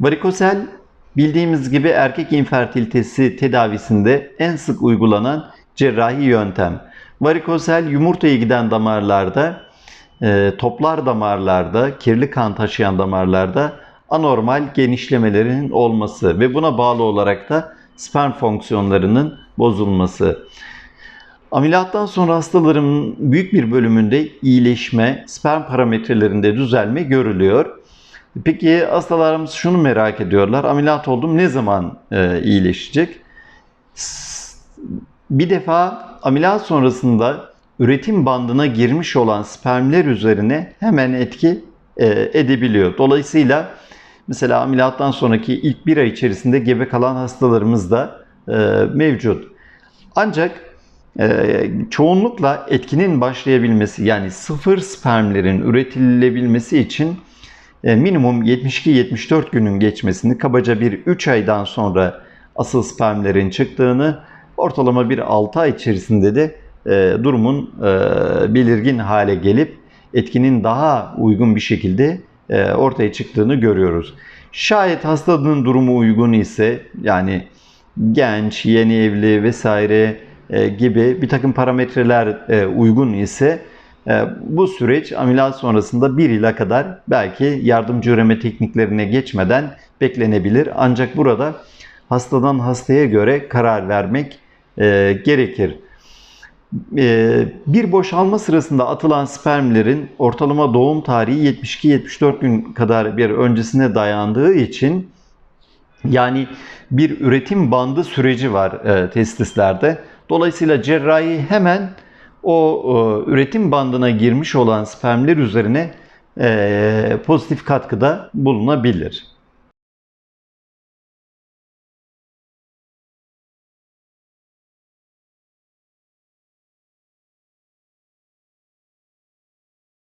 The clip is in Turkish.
Varikosel bildiğimiz gibi erkek infertilitesi tedavisinde en sık uygulanan cerrahi yöntem. Varikosel yumurtaya giden damarlarda, e, toplar damarlarda, kirli kan taşıyan damarlarda anormal genişlemelerin olması ve buna bağlı olarak da sperm fonksiyonlarının bozulması. Ameliyattan sonra hastaların büyük bir bölümünde iyileşme, sperm parametrelerinde düzelme görülüyor. Peki hastalarımız şunu merak ediyorlar. Ameliyat oldum ne zaman e, iyileşecek? Bir defa ameliyat sonrasında üretim bandına girmiş olan spermler üzerine hemen etki e, edebiliyor. Dolayısıyla mesela ameliyattan sonraki ilk bir ay içerisinde gebe kalan hastalarımız da e, mevcut. Ancak e, çoğunlukla etkinin başlayabilmesi yani sıfır spermlerin üretilebilmesi için minimum 72-74 günün geçmesini kabaca bir 3 aydan sonra asıl spermlerin çıktığını ortalama bir 6 ay içerisinde de e, durumun e, belirgin hale gelip etkinin daha uygun bir şekilde e, ortaya çıktığını görüyoruz. Şayet hastanın durumu uygun ise yani genç, yeni evli vesaire e, gibi bir takım parametreler e, uygun ise e, bu süreç ameliyat sonrasında bir yıla kadar belki yardımcı üreme tekniklerine geçmeden beklenebilir. Ancak burada hastadan hastaya göre karar vermek e, gerekir. E, bir boşalma sırasında atılan spermlerin ortalama doğum tarihi 72-74 gün kadar bir öncesine dayandığı için yani bir üretim bandı süreci var e, testislerde. Dolayısıyla cerrahi hemen o e, üretim bandına girmiş olan spermler üzerine e, pozitif katkıda bulunabilir.